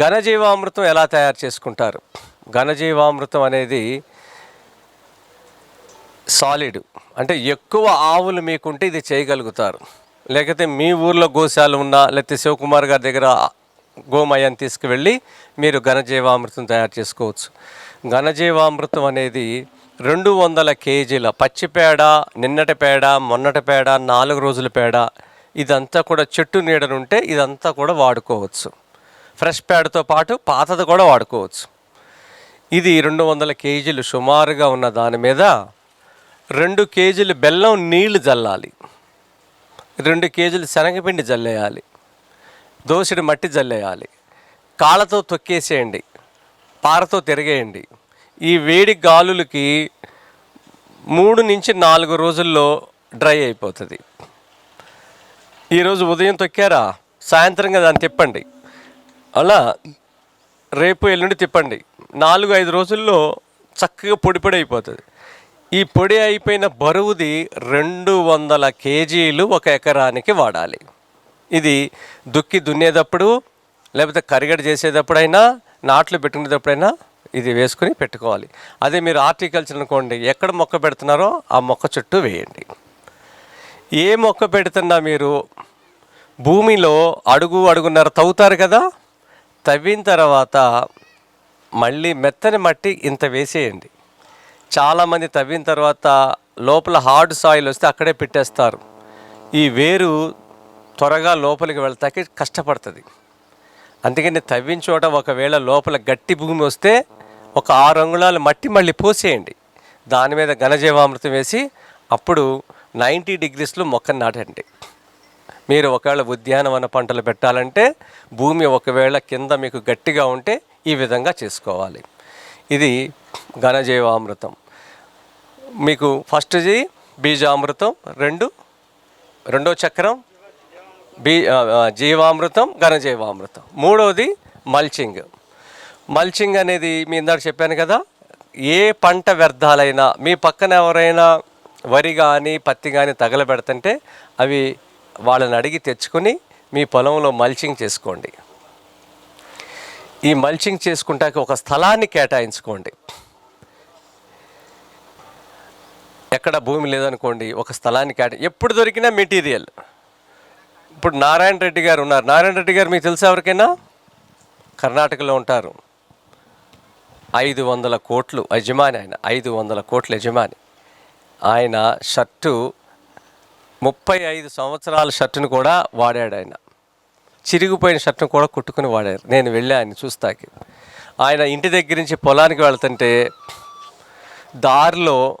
ఘనజీవామృతం ఎలా తయారు చేసుకుంటారు? ఘనజీవామృతం అనేది సాలిడ్ అంటే ఎక్కువ ఆవులు మీకుంటే ఇది చేయగలుగుతారు. లేకపోతే మీ ఊర్లో గోశాలు ఉన్నా లేకపోతే శివకుమార్ గారి దగ్గర గోమయాన్ని తీసుకువెళ్ళి మీరు ఘనజీవామృతం తయారు చేసుకోవచ్చు. ఘనజీవామృతం అనేది రెండు వందల కేజీల పచ్చి పేడ నిన్నటి పేడ మొన్నటి పేడ నాలుగు రోజుల పేడ ఇదంతా కూడా చెట్టు నీడనుంటే ఇదంతా కూడా వాడుకోవచ్చు. ఫ్రెష్ ప్యాడ్తో పాటు పాతది కూడా వాడుకోవచ్చు. ఇది రెండు వందల కేజీలు సుమారుగా ఉన్న దాని మీద రెండు కేజీలు బెల్లం నీళ్ళు జల్లాలి. రెండు కేజీలు శనగపిండి జల్లేయాలి. దోసిడి మట్టి జల్లేయాలి. కాళ్ళతో తొక్కేసేయండి. పారతో తిరిగేయండి. ఈ వేడి గాలులకి మూడు నుంచి నాలుగు రోజుల్లో డ్రై అయిపోతుంది. ఈరోజు ఉదయం తొక్కారా? సాయంత్రంగా దాన్ని తిప్పండి. అలా రేపు ఎల్లుండి తిప్పండి. నాలుగు ఐదు రోజుల్లో చక్కగా పొడి పొడి అయిపోతుంది. ఈ పొడి అయిపోయిన బరువుది రెండు వందల కేజీలు ఒక ఎకరానికి వాడాలి. ఇది దుక్కి దున్నేటప్పుడు లేకపోతే కరిగడ చేసేటప్పుడైనా నాట్లు పెట్టుకునేటప్పుడైనా ఇది వేసుకుని పెట్టుకోవాలి. అదే మీరు హార్టికల్చర్ అనుకోండి ఎక్కడ మొక్క పెడుతున్నారో ఆ మొక్క చుట్టూ వేయండి. ఏ మొక్క పెడుతున్నా మీరు భూమిలో అడుగు అడుగున్నర తవ్వుతారు కదా? తవ్విన తర్వాత మళ్ళీ మెత్తని మట్టి ఇంత వేసేయండి. చాలామంది తవ్విన తర్వాత లోపల హార్డ్ సాయిల్ వస్తే అక్కడే పెట్టేస్తారు. ఈ వేరు త్వరగా లోపలికి వెళ్తాకి కష్టపడుతుంది. అందుకని తవ్విన చోట ఒకవేళ లోపల గట్టి భూమి వస్తే ఒక ఆరు అంగుళాలు మట్టి మళ్ళీ పోసేయండి. దాని మీద ఘనజీవామృతం వేసి అప్పుడు నైంటీ డిగ్రీస్లో మొక్కను నాటండి. మీరు ఒకవేళ ఉద్యానవన పంటలు పెట్టాలంటే భూమి ఒకవేళ కింద మీకు గట్టిగా ఉంటే ఈ విధంగా చేసుకోవాలి. ఇది ఘనజీవామృతం. మీకు ఫస్ట్ది బీజామృతం రెండు రెండో చక్రం బీ జీవామృతం ఘనజీవామృతం. మూడవది మల్చింగ్. మల్చింగ్ అనేది మీ ఇందాక చెప్పాను కదా ఏ పంట వ్యర్థాలైనా మీ పక్కన ఎవరైనా వరి కానీ పత్తి కానీ తగలబెడుతుంటే అవి వాళ్ళని అడిగి తెచ్చుకొని మీ పొలంలో మల్చింగ్ చేసుకోండి. ఈ మల్చింగ్ చేసుకుంటాక ఒక స్థలాన్ని కేటాయించుకోండి. ఎక్కడ భూమి లేదనుకోండి ఒక స్థలాన్ని కేటా ఎప్పుడు దొరికినా మెటీరియల్. ఇప్పుడు నారాయణ రెడ్డి గారు ఉన్నారు. నారాయణ రెడ్డి గారు మీకు తెలుసా ఎవరికైనా? కర్ణాటకలో ఉంటారు. ఐదు వందల కోట్లు యజమాని ఆయన. ఐదు వందల కోట్ల యజమాని. ఆయన షర్టు ముప్పై ఐదు సంవత్సరాల షర్టును కూడా వాడాడు ఆయన. చిరిగిపోయిన షర్టును కూడా కుట్టుకుని వాడారు. నేను వెళ్ళా ఆయన చూస్తాకి ఆయన ఇంటి దగ్గర నుంచి పొలానికి వెళ్తుంటే దారిలో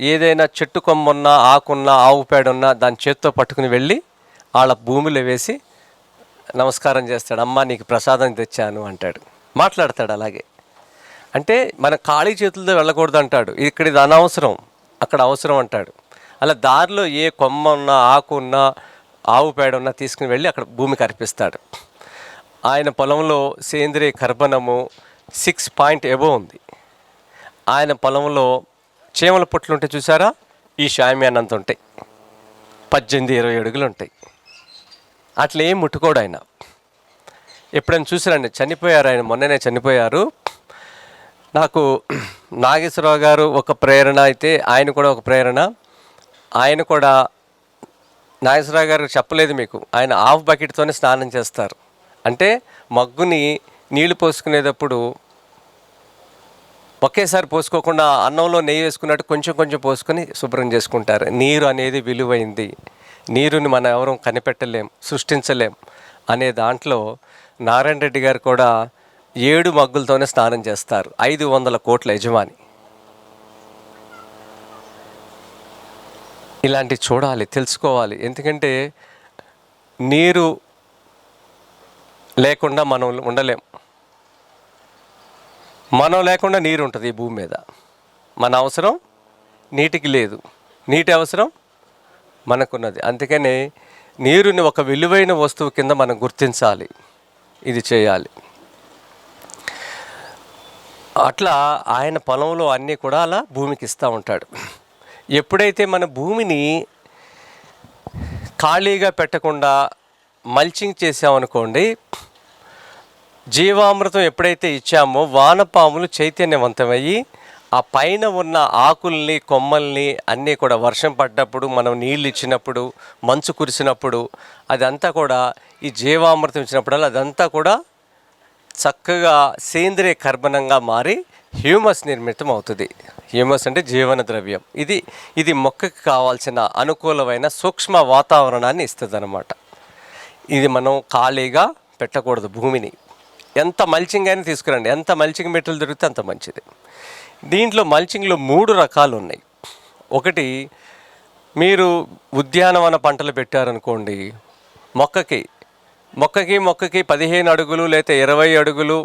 ఏదైనా చెట్టు కొమ్మున్నా ఆకున్నా ఆవు పేడ ఉన్నా దాని చేత్తో పట్టుకుని వెళ్ళి వాళ్ళ భూమిలో వేసి నమస్కారం చేస్తాడు. అమ్మ నీకు ప్రసాదం తెచ్చాను అంటాడు. మాట్లాడతాడు అలాగే. అంటే మన ఖాళీ చేతులతో వెళ్ళకూడదు అంటాడు. ఇక్కడ ఇది అనవసరం. అక్కడ అవసరం అంటాడు. అలా దారిలో ఏ కొమ్మ ఉన్నా ఆకు ఉన్నా ఆవు పేడ ఉన్నా తీసుకుని వెళ్ళి అక్కడ భూమికి అర్పిస్తాడు. ఆయన పొలంలో సేంద్రియ కర్బనము సిక్స్ పాయింట్ ఎబో ఉంది. ఆయన పొలంలో చీమల పుట్లు ఉంటే చూసారా ఈ షామ్యానంత ఉంటాయి. పద్దెనిమిది ఇరవై అడుగులు ఉంటాయి. అట్లా ఏం ముట్టుకోడు ఆయన. ఎప్పుడైనా చూసారండి చనిపోయారు? ఆయన మొన్ననే చనిపోయారు. నాకు నాగేశ్వరరావు గారు ఒక ప్రేరణ అయితే ఆయన కూడా ఒక ప్రేరణ. ఆయన కూడా నాగేశ్వరరావు గారు చెప్పలేదు మీకు. ఆయన హాఫ్ బకెట్తోనే స్నానం చేస్తారు. అంటే మగ్గుని నీళ్ళు పోసుకునేటప్పుడు ఒకేసారి పోసుకోకుండా అన్నంలో నెయ్యి వేసుకున్నట్టు కొంచెం కొంచెం పోసుకొని శుభ్రం చేసుకుంటారు. నీరు అనేది విలువైంది. నీరుని మనం ఎవరూ కనిపెట్టలేం సృష్టించలేం అనే దాంట్లో నారాయణ రెడ్డి గారు కూడా ఏడు మగ్గులతోనే స్నానం చేస్తారు. ఐదు వందల కోట్ల యజమాని. ఇలాంటి చూడాలి తెలుసుకోవాలి. ఎందుకంటే నీరు లేకుండా మనం ఉండలేం. మనం లేకుండా నీరు ఉంటుంది ఈ భూమి మీద. మన అవసరం నీటికి లేదు. నీటి అవసరం మనకున్నది. అందుకని నీరుని ఒక విలువైన వస్తువు కింద మనం గుర్తించాలి. ఇది చేయాలి. అట్లా ఆయన పొలంలో అన్నీ కూడా అలా భూమికి ఇస్తూ ఉంటాడు. ఎప్పుడైతే మన భూమిని ఖాళీగా పెట్టకుండా మల్చింగ్ చేసామనుకోండి జీవామృతం ఎప్పుడైతే ఇచ్చామో వానపాములు చైతన్యవంతమయ్యి ఆ పైన ఉన్న ఆకుల్ని కొమ్మల్ని అన్నీ కూడా వర్షం పడ్డప్పుడు మనం నీళ్ళు ఇచ్చినప్పుడు మంచు కురిసినప్పుడు అదంతా కూడా ఈ జీవామృతం ఇచ్చినప్పుడల్లా అదంతా కూడా చక్కగా సేంద్రియ కర్బనంగా మారి హ్యూమస్ నిర్మితం అవుతుంది. హ్యూమస్ అంటే జీవన ద్రవ్యం. ఇది ఇది మొక్కకి కావాల్సిన అనుకూలమైన సూక్ష్మ వాతావరణాన్ని ఇస్తుంది అనమాట ఇది మనం ఖాళీగా పెట్టకూడదు భూమిని. ఎంత మల్చింగ్ అయినా తీసుకురండి. ఎంత మల్చింగ్ మెటీరియల్ దొరికితే అంత మంచిది. దీంట్లో మల్చింగ్లో మూడు రకాలు ఉన్నాయి. ఒకటి మీరు ఉద్యానవన పంటలు పెట్టారనుకోండి మొక్కకి మొక్కకి మొక్కకి పదిహేను అడుగులు లేకపోతే ఇరవై అడుగులు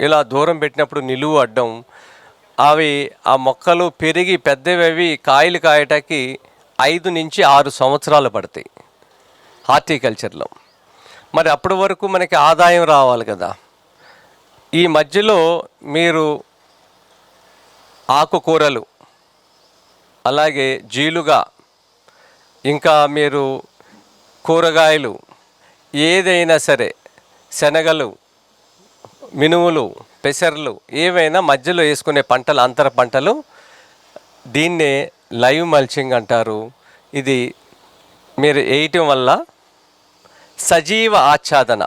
ఇలా దూరం పెట్టినప్పుడు నిలువు అడ్డం అవి ఆ మొక్కలు పెరిగి పెద్దవి కాయలు కాయటానికి ఐదు నుంచి ఆరు సంవత్సరాలు పడతాయి హార్టికల్చర్లో. మరి అప్పటి వరకు మనకి ఆదాయం రావాలి కదా. ఈ మధ్యలో మీరు ఆకుకూరలు అలాగే జీలుగా ఇంకా మీరు కూరగాయలు ఏదైనా సరే శనగలు మినుములు పెసర్లు ఏవైనా మధ్యలో వేసుకునే పంటలు అంతర పంటలు దీన్నే లైవ్ మల్చింగ్ అంటారు. ఇది మీరు వేయటం వల్ల సజీవ ఆచ్ఛాదన.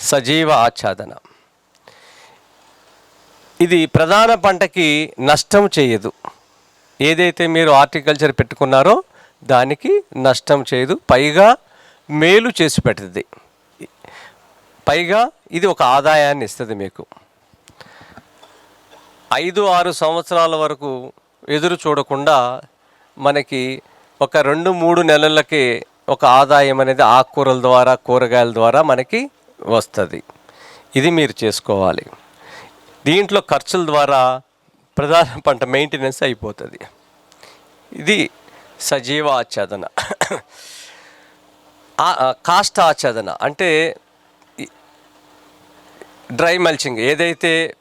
సజీవ ఆచ్ఛాదన. ఇది ప్రధాన పంటకి నష్టం చేయదు. ఏదైతే మీరు హార్టికల్చర్ పెట్టుకున్నారో దానికి నష్టం చేయదు. పైగా మేలు చేసి పెడుతుంది. పైగా ఇది ఒక ఆదాయాన్ని ఇస్తుంది మీకు. ఐదు ఆరు సంవత్సరాల వరకు ఎదురు చూడకుండా మనకి ఒక రెండు మూడు నెలలకి ఒక ఆదాయం అనేది ఆకుకూరల ద్వారా కూరగాయల ద్వారా మనకి వస్తుంది. ఇది మీరు చేసుకోవాలి. దీంట్లో ఖర్చుల ద్వారా ప్రధాన పంట మెయింటెనెన్స్ అయిపోతుంది. ఇది సజీవ ఆచ్ఛాదన. కాస్ట్ ఆచ్ఛాదన. అంటే డ్రై మల్చింగ్ ఏదైతే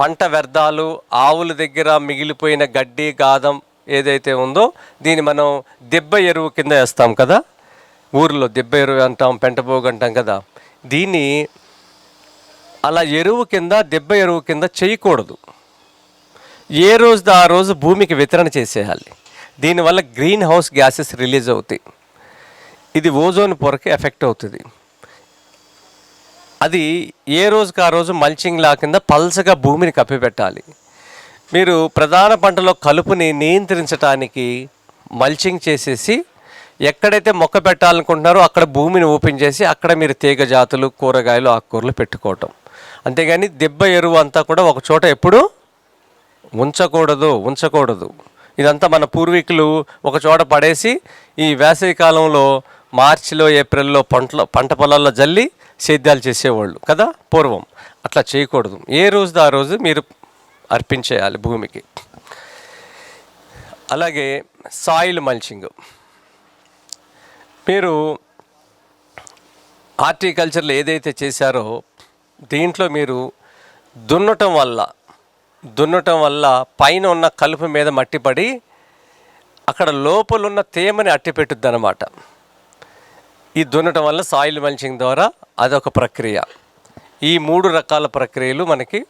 పంట వ్యర్థాలు ఆవుల దగ్గర మిగిలిపోయిన గడ్డి గాదం ఏదైతే ఉందో దీన్ని మనం దెబ్బ ఎరువు కింద వేస్తాం కదా? ఊరిలో దెబ్బ ఎరువు అంటాం పెంటపోగు అంటాం కదా? దీన్ని అలా ఎరువు కింద దెబ్బ ఎరువు కింద చేయకూడదు. ఏ రోజు ఆ రోజు భూమికి వితరణ చేసేయాలి. దీనివల్ల గ్రీన్ హౌస్ గ్యాసెస్ రిలీజ్ అవుతాయి. ఇది ఓజోన్ పొరకి ఎఫెక్ట్ అవుతుంది. అది ఏ రోజుకి ఆ రోజు మల్చింగ్ లా కింద పల్చగా భూమిని కప్పిపెట్టాలి. మీరు ప్రధాన పంటలో కలుపుని నియంత్రించడానికి మల్చింగ్ చేసేసి ఎక్కడైతే మొక్క పెట్టాలనుకుంటున్నారో అక్కడ భూమిని ఓపెన్ చేసి అక్కడ మీరు తీగ జాతులు కూరగాయలు ఆకుకూరలు పెట్టుకోవటం. అంతేగాని దెబ్బ ఎరువు అంతా కూడా ఒక చోట ఎప్పుడు ఉంచకూడదు ఉంచకూడదు. ఇదంతా మన పూర్వీకులు ఒక చోట పడేసి ఈ వేసవి కాలంలో మార్చిలో ఏప్రిల్లో పంటలో పంట పొలాల్లో జల్లి సేద్యాలు చేసేవాళ్ళు కదా? పూర్వం. అట్లా చేయకూడదు. ఏ రోజు ఆ రోజు మీరు అర్పించేయాలి భూమికి? అలాగే సాయిల్ మల్చింగ్. మీరు హార్టికల్చర్లో ఏదైతే చేశారో దీంట్లో మీరు దున్నటం వల్ల దున్నటం వల్ల పైన ఉన్న కలుపు మీద మట్టి పడి అక్కడ లోపలున్న తేమని తేమని అట్టిపెట్టుద్ది అనమాట ఈ దున్నటం వల్ల సాయిల్ మల్చింగ్ ద్వారా అదొక ప్రక్రియ. ఈ మూడు రకాల ప్రక్రియలు మనకి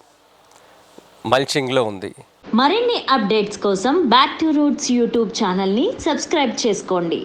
మల్చింగ్లో ఉంది. మరిన్ని అప్డేట్స్ కోసం బ్యాక్ టు రూట్స్ యూట్యూబ్ ఛానల్ని సబ్స్క్రైబ్ చేసుకోండి.